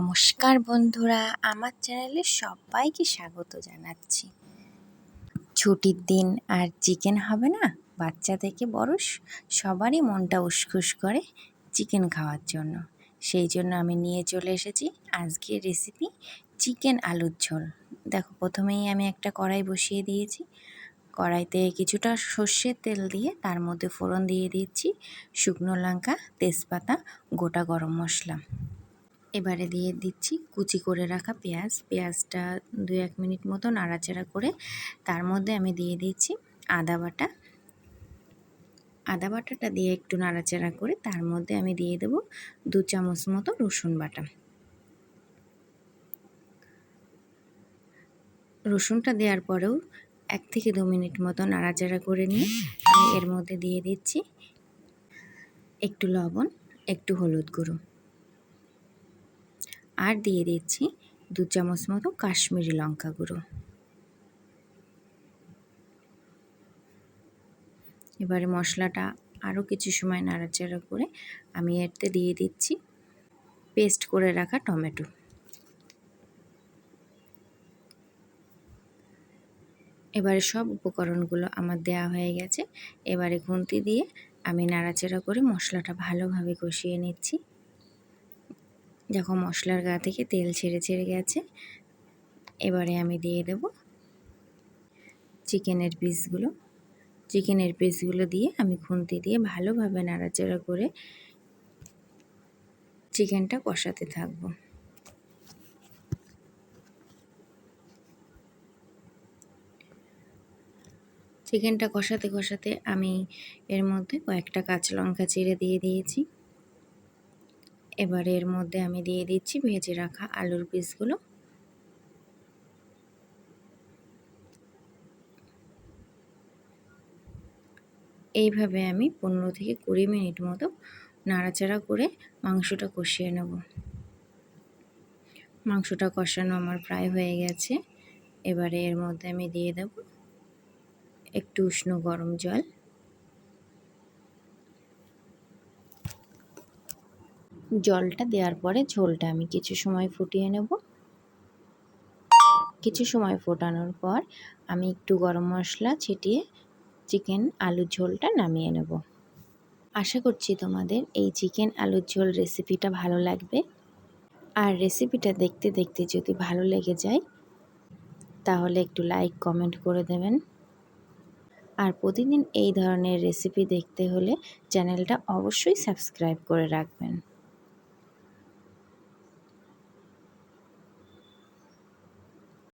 নমস্কার বন্ধুরা, আমার চ্যানেলে সবাইকে স্বাগত জানাচ্ছি। ছুটির দিন আর চিকেন হবে না? বাচ্চা থেকে বড় সবারই মনটা উসখুস করে চিকেন খাওয়ার জন্য। সেই জন্য আমি নিয়ে চলে এসেছি আজকের রেসিপি চিকেন আলুর ঝোল। দেখো, প্রথমেই আমি একটা কড়াই বসিয়ে দিয়েছি। কড়াইতে কিছুটা সর্ষের তেল দিয়ে তার মধ্যে ফোড়ন দিয়ে দিচ্ছি, শুকনো লঙ্কা, তেজপাতা, গোটা গরম মশলা। এবারে দিয়ে দিচ্ছি কুচি করে রাখা পেঁয়াজ। পেঁয়াজটা দু এক মিনিট মতো নাড়াচাড়া করে তার মধ্যে আমি দিয়ে দিচ্ছি আদা বাটা। আদা বাটাটা দিয়ে একটু নাড়াচাড়া করে তার মধ্যে আমি দিয়ে দেব দু চামচ মতো রসুন বাটা। রসুনটা দেওয়ার পরেও এক থেকে দু মিনিট মতো নাড়াচাড়া করে নিয়ে আমি এর মধ্যে দিয়ে দিচ্ছি একটু লবণ, একটু হলুদ গুঁড়ো। আর দিয়ে দিচ্ছি দু চামচ মতো কাশ্মীরি লঙ্কা গুঁড়ো। এবারে মশলাটা আরও কিছু সময় নাড়াচাড়া করে আমি এতে দিয়ে দিচ্ছি পেস্ট করে রাখা টমেটো। এবারে সব উপকরণগুলো আমার দেয়া হয়ে গেছে। এবারে খুন্তি দিয়ে আমি নাড়াচাড়া করে মশলাটা ভালোভাবে কষিয়ে নিচ্ছি। যখন মশলার গা থেকে তেল ছেড়ে ছেড়ে গেছে। এবারে আমি দিয়ে দেব চিকেনের পিসগুলো। চিকেনের পিসগুলো দিয়ে আমি খুন্তি দিয়ে ভালোভাবে নাড়াচাড়া করে চিকেনটা কষাতে থাকব। চিকেনটা কষাতে কষাতে আমি এর মধ্যে কয়েকটা কাঁচা লঙ্কা চিড়ে দিয়ে দিয়েছি। এবার এর মধ্যে আমি দিয়ে দিচ্ছি ভেজে রাখা আলুর পিসগুলো। এইভাবে আমি পনেরো থেকে কুড়ি মিনিট মতো নাড়াচাড়া করে মাংসটা কষিয়ে নেব। মাংসটা কষানো আমার প্রায় হয়ে গেছে। এবারে এর মধ্যে আমি দিয়ে দেব একটু উষ্ণ গরম জল। জলটা দেওয়ার পরে ঝোলটা আমি কিছু সময় ফুটিয়ে নেব। কিছু সময় ফোটানোর পর আমি একটু গরম মশলা ছিটিয়ে চিকেন আলুর ঝোলটা নামিয়ে নেব। আশা করছি তোমাদের এই চিকেন আলুর ঝোল রেসিপিটা ভালো লাগবে। আর রেসিপিটা দেখতে দেখতে যদি ভালো লেগে যায়, তাহলে একটু লাইক, কমেন্ট করে দেবেন। আর প্রতিদিন এই ধরনের রেসিপি দেখতে হলে চ্যানেলটা অবশ্যই সাবস্ক্রাইব করে রাখবেন।